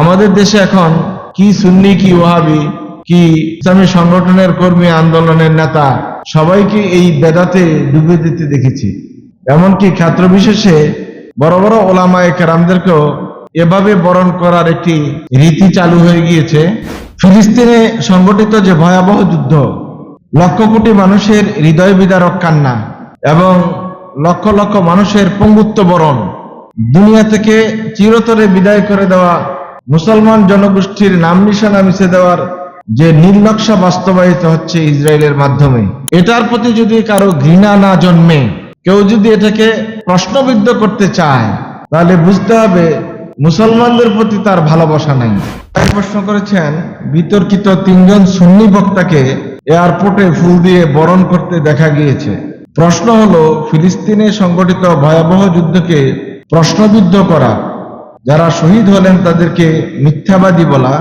আমাদের দেশে এখন কি সুন্নি, কি ওহাবি কি ইসলামী সংগঠনের কর্মী আন্দোলনের নেতা, সবাইকে এই বেদাতে ডুবে দিতে দেখেছি। এমনকি ক্ষেত্র বিশেষে বড় বড় ওলামায়ে কেরামদেরকেও এভাবে বরণ করার একটি রীতি চালু হয়ে গিয়েছে। ফিলিস্তিনে সংগঠিত যে ভয়াবহ যুদ্ধ, লক্ষ কোটি মানুষের হৃদয় বিদারক কান্না এবং লক্ষ লক্ষ মানুষের পঙ্গুত্ব বরণ, দুনিয়া থেকে চিরতরে বিদায় করে দেওয়া মুসলমান জনগোষ্ঠীর নাম নিশানা মিশে দেওয়ার যে নির্লক্ষা বাস্তবায়িত হচ্ছে ইসরায়েলের মাধ্যমে, এটার প্রতি যদি কারও ঘৃণা না জন্মে, কেউ যদি এটাকে প্রশ্নবিদ্ধ করতে চায়, তাহলে বুঝতে হবে মুসলমানদের প্রতি তার ভালোবাসা নাই। তাই প্রশ্ন করেছেন, বিতর্কিত তিনজন সুন্নি বক্তাকে এয়ারপোর্টে ফুল দিয়ে বরণ করতে দেখা গিয়েছে। প্রশ্ন হলো, ফিলিস্তিনে সংগঠিত ভয়াবহ যুদ্ধকে প্রশ্নবিদ্ধ করা যারা শহীদ হলেন তাদেরকে মিথ্যাবাদী বলা,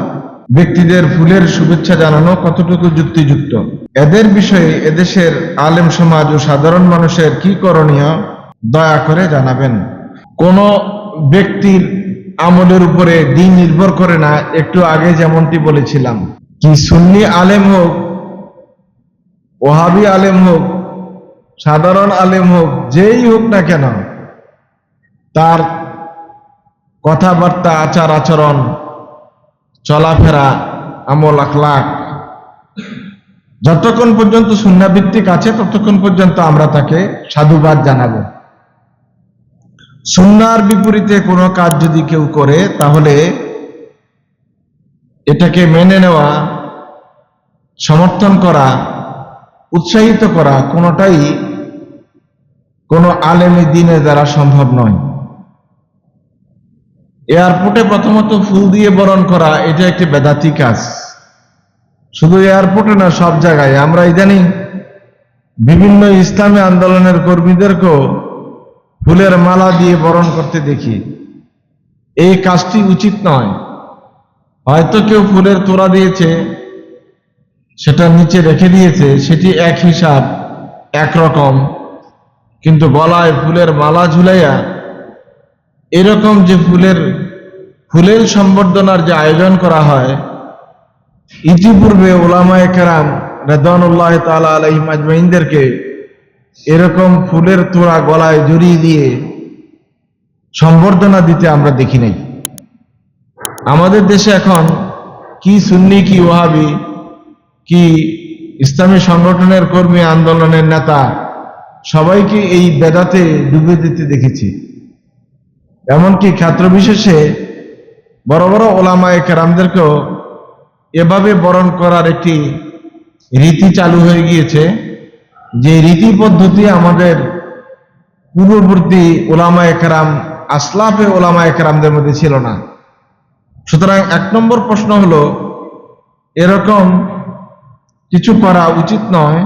ব্যক্তিদের ফুলের শুভেচ্ছা জানানো কতটুকু যুক্তিযুক্ত? এদের বিষয়ে এদেশের আলেম সমাজ ও সাধারণ মানুষের কি করণীয়, দয়া করে জানাবেন। কোন ব্যক্তির আমলের উপরে দিন নির্ভর করে না, একটু আগে যেমনটি বলেছিলাম। কি সুন্নি আলেম হোক, ওহাবি আলেম হোক, সাধারণ আলেম হোক, যেই হোক না কেন, তার কথাবার্তা, আচার আচরণ, চলাফেরা, আমল আখলাক। যতক্ষণ পর্যন্ত সুন্নাভিত্তিক আছে, ততক্ষণ পর্যন্ত আমরা তাকে সাধুবাদ জানাব। সুন্নার বিপরীতে কোনো কাজ যদি কেউ করে, তাহলে এটাকে মেনে নেওয়া, সমর্থন করা, উৎসাহিত করা কোনোটাই কোনো আলেমী দিনে দ্বারা সম্ভব নয়। এয়ারপোর্টে প্রথমত ফুল দিয়ে বরণ করা, এটা একটি বেদাতি কাজ। শুধু এয়ারপোর্টে না, সব জায়গায়। আমরা ইদানিং বিভিন্ন ইসলামী আন্দোলনের কর্মীদেরকেও ফুলের মালা দিয়ে বরণ করতে দেখি। এই কাজটি উচিত নয়। হয়তো কেউ ফুলের তোড়া দিয়েছে, সেটা নিচে রেখে দিয়েছে, সেটি এক হিসাব একরকম কিন্তু গলায় ফুলের মালা ঝুলাইয়া এরকম যে ফুলের ফুলের সম্বর্ধনার যে আয়োজন করা হয়, ইতিপূর্বে ওলামায়ে কেরাম রেদানুল্লাহ তালা আলহিম আজমাইনদেরকে এরকম ফুলের তোড়া গলায় জড়িয়ে দিয়ে সম্বর্ধনা দিতে আমরা দেখি নাই। আমাদের দেশে এখন কি সুন্নি, কি ওহাবি কি ইসলামী সংগঠনের কর্মী, আন্দোলনের নেতা, সবাইকে এই বেদাতে ডুবে দিতে দেখেছি। এমনকি ক্ষেত্র বিশেষে বড় বড় ওলামায়ে কেরামদেরকেও এভাবে বরণ করার একটি রীতি চালু হয়ে গিয়েছে, যে রীতি পদ্ধতি আমাদের পূর্ববর্তী ওলামা একরাম আসলাফে ওলামা একরামদের মধ্যে ছিল না। সুতরাং এক নম্বর প্রশ্ন হলো, এরকম কিছু করা উচিত নয়,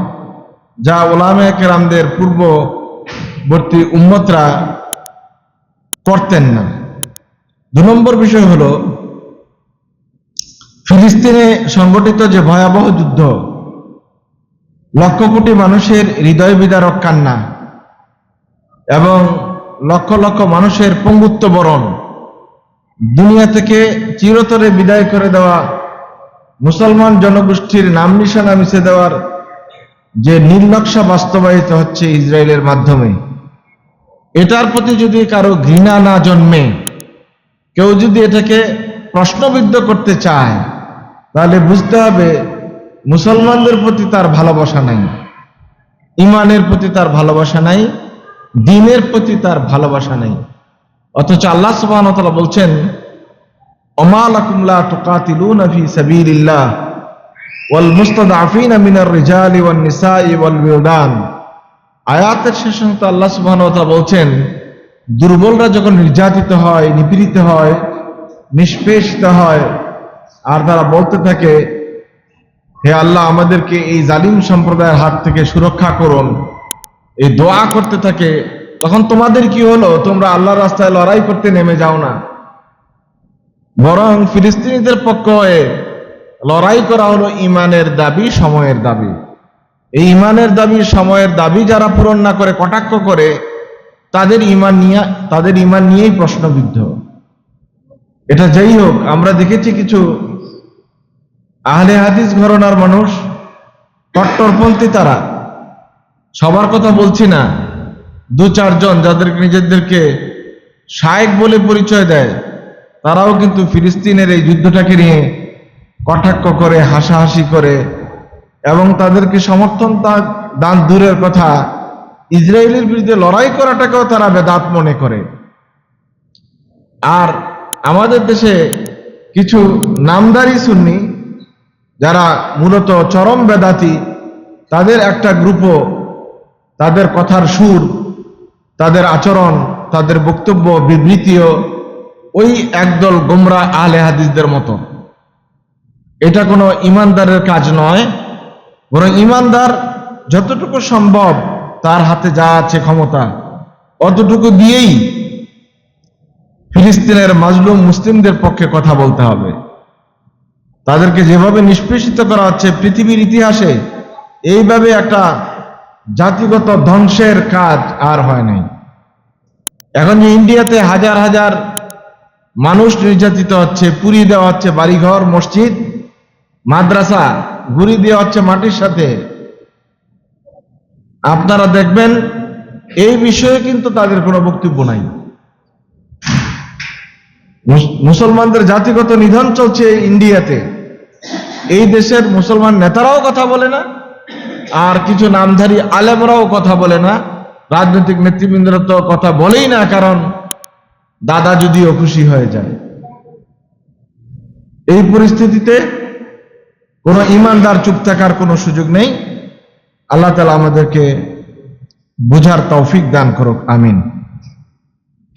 যা ওলামা একরামদের পূর্ববর্তী উম্মতরা করতেন না। দু নম্বর বিষয় হলো, ফিলিস্তিনে সংগঠিত যে ভয়াবহ যুদ্ধ, লক্ষ কোটি মানুষের হৃদয় বিদারক কান্না এবং লক্ষ লক্ষ মানুষের পঙ্গুত্ব বরণ, দুনিয়া থেকে চিরতরে বিদায় করে দেওয়া, মুসলমান জনগোষ্ঠীর নাম নিশানা মিশে দেওয়ার যে নির্লক্ষা বাস্তবায়িত হচ্ছে ইসরায়েলের মাধ্যমে। এটার প্রতি যদি কারও ঘৃণা না জন্মে, কেউ যদি এটাকে প্রশ্নবিদ্ধ করতে চায়, তাহলে বুঝতে হবে মুসলমানদের প্রতি তার ভালোবাসা নাই ইমানের প্রতি তার ভালোবাসা নাই, দিনের প্রতি তার ভালোবাসা নাই। অথচ আল্লাহ ওয়া বলছেন, ওমা লাকুম লা তুকাতিলুনা ফি সাবিলিল্লাহ ওয়াল মুস্তাদআফিনা মিনার রিজালি ওয়ান নিসাই ওয়াল বিলদান আয়াতের শেষ অংশে আল্লাহ সুবহানাহু বলছেন, দুর্বলরা যখন নির্যাতিত হয়, নিপীড়িত হয়, নিষ্পেষিত হয়, আর তারা বলতে থাকে, হে আল্লাহ, আমাদেরকে এই জালিম সম্প্রদায়ের হাত থেকে সুরক্ষা করুন। এই দোয়া করতে থাকে, তখন তোমাদের কি হলো? তোমরা আল্লাহ রাস্তায় লড়াই করতে নেমে যাও না। বরং ফিলিস্তিনিদের পক্ষ হয়ে লড়াই করা হলো ইমানের দাবি, সময়ের দাবি। এই ইমানের দাবি, সময়ের দাবি যারা পূরণ না করে, কটাক্ষ করে, তাদের ইমান নিয়ে, তাদের ইমান নিয়েই প্রশ্নবিদ্ধ। এটা যাই হোক, আমরা দেখেছি কিছু আহলে হাদিস ঘরনার মানুষ কট্টরপন্থী তারা, সবার কথা বলছি না। দু চারজন যাদের নিজেদেরকে শায়েক বলে পরিচয় দেয়, তারাও কিন্তু ফিলিস্তিনের এই যুদ্ধটাকে নিয়ে কটাক্ষ করে, হাসাহাসি করে এবং তাদেরকে সমর্থন তার দান দূরের কথা। ইসরায়েলের বিরুদ্ধে লড়াই করাটাকেও তারা বেদাত মনে করে। আর আমাদের দেশে কিছু নামদারি সুন্নি, যারা মূলত চরম বেদাতি, তাদের একটা গ্রুপও তাদের কথার সুর, তাদের আচরণ, তাদের বক্তব্য, বিবৃতিও ওই একদল গোমরা আলে হাদিসদের মতো। এটা কোনো ইমানদারের কাজ নয়। বরং ইমানদার যতটুকু সম্ভব তার হাতে যা আছে ক্ষমতা, অতটুকু দিয়েই ফিলিস্তিনের মাজলুম মুসলিমদের পক্ষে কথা বলতে হবে। তাদেরকে যেভাবে নিষ্পেষিত করা হচ্ছে পৃথিবীর ইতিহাসে, এইভাবে একটা জাতিগত ধ্বংসের কাজ আর হয় নাই। এখন যে ইন্ডিয়াতে হাজার হাজার মানুষ নির্যাতিত হচ্ছে, পুড়িয়ে দেওয়া হচ্ছে বাড়িঘর, মসজিদ, মাদ্রাসা ঘুরি দেওয়া হচ্ছে মাটির সাথে। আপনারা দেখবেন, এই বিষয়ে কিন্তু তাদের কোনো বক্তব্য নাই। মুসলমানদের জাতিগত নিধন চলছে ইন্ডিয়াতে। এই দেশের মুসলমান নেতারাও কথা বলে না, আর কিছু নামধারী আলেমরাও কথা বলে না। রাজনৈতিক নেতৃবৃন্দরা তো কথা বলেই না, কারণ দাদা যদিও খুশি হয়ে যায়। এই পরিস্থিতিতে কোনো ইমানদার চুপ থাকার কোনো সুযোগ নেই। আল্লাহ তালা আমাদেরকে বুঝার তৌফিক দান করুক, আমিন।